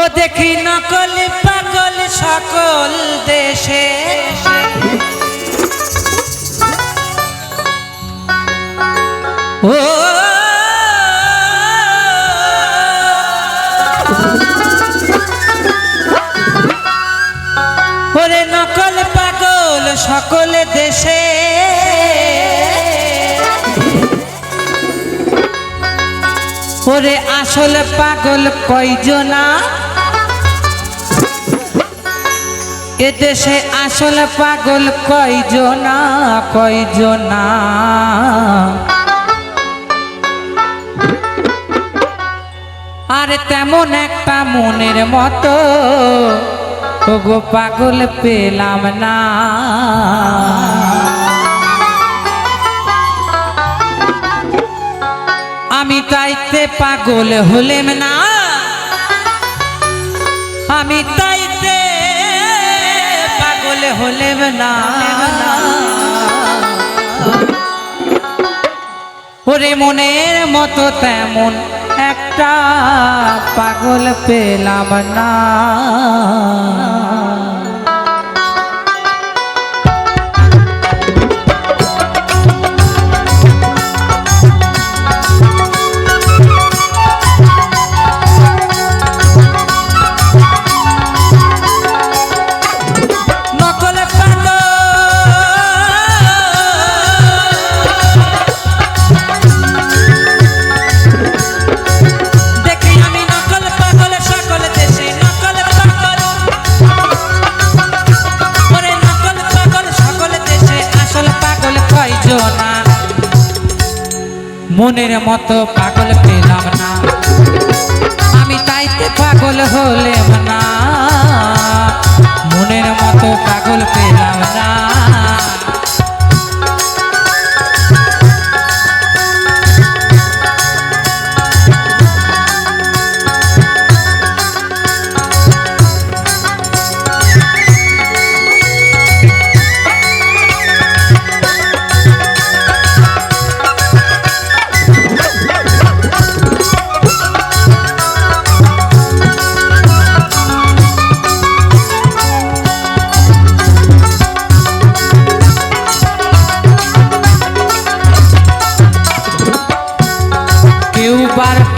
ও দেখি নকল পাগল সকল দেশে। ও ওরে নকল পাগল সকল ওরে আসল পাগল কয়জনা? এ দেশে আসল পাগল কয়জনা কয়জনা? আর তেমন একটা মনের মতো, ওগো পাগল পেলাম না। তাইতে পাগল হলেম না। আমি তাইতে পাগল হলেম না। ওরে মনের মতো তেমন একটা পাগল পেলাম না। মনের মতো পাগল পেলাম না। আমি তাইতে পাগল হলেম না। মনের মতো পাগল পেলাম না।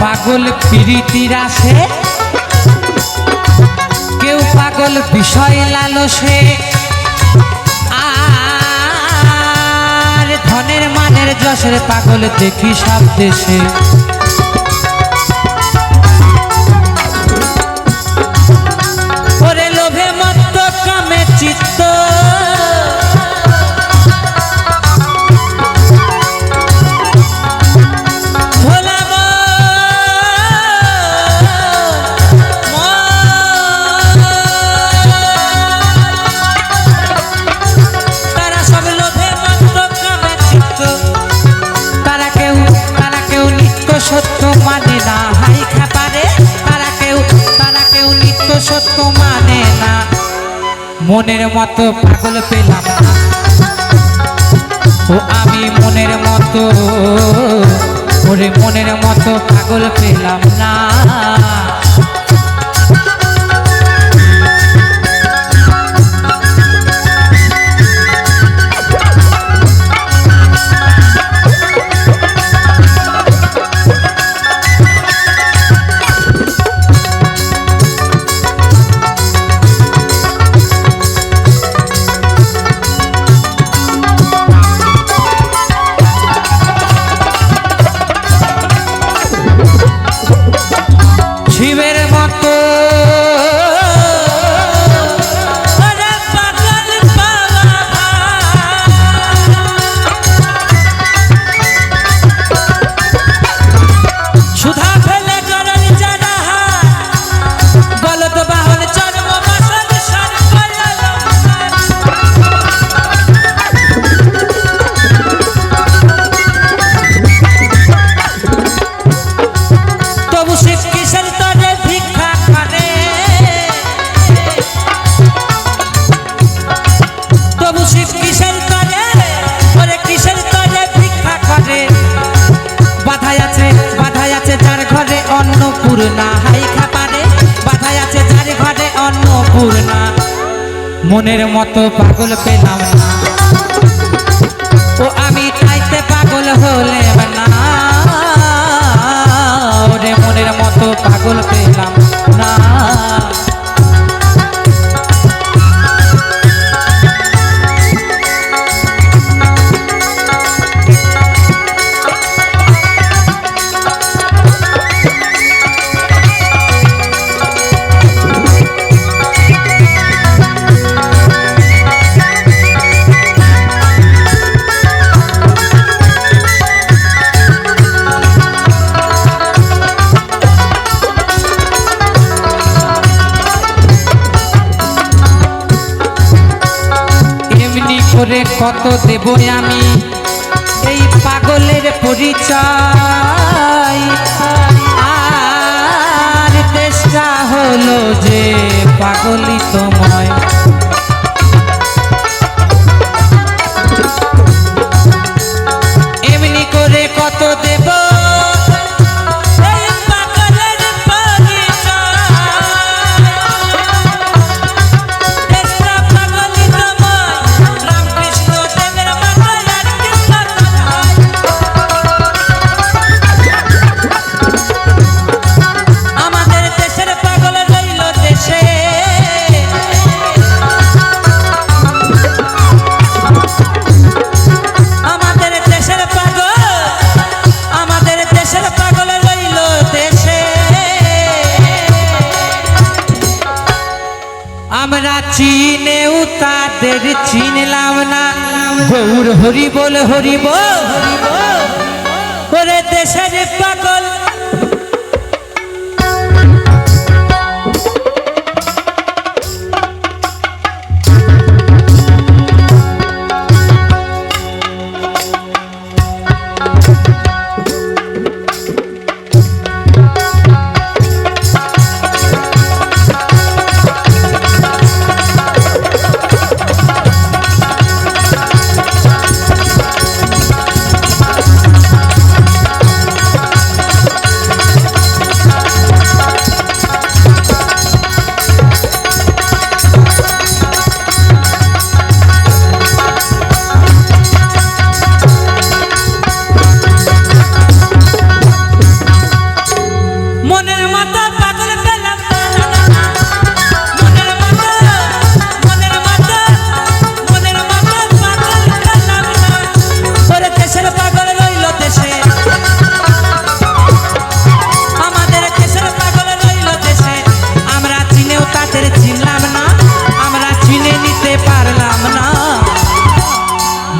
পাগল প্রীতির আসে। কেউ পাগল বিষয় লালসে। আর ধনের মানের যশের পাগল দেখি সব দেশে। মনের মতো পাগল পেলাম না। ও, আমি মনের মতো, ওরে মনের মতো পাগল পেলাম না। মনের মতো পাগল পেলাম না। করে কত দেব আমি? এই পাগলের পরিচয়। আর দেশটা হলো যে পাগলিতময় আমরা চিনেও তাদের চিনলাম না। গৌর হরি বল হরি বল ওরে দেশের পাগল।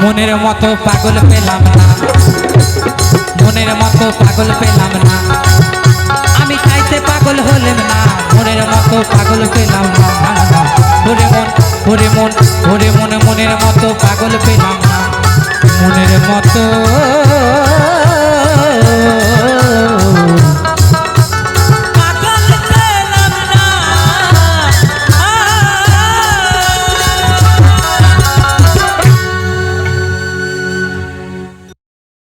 মনের মতো পাগল পেলাম না। মনের মতো পাগল পেলাম না। আমি চাইতে পাগল হলেন না। মনের মতো পাগল পেলাম না। ওরে মন ওরে মন, ওরে মনে, মনের মতো পাগল পেলাম না। মনের মতো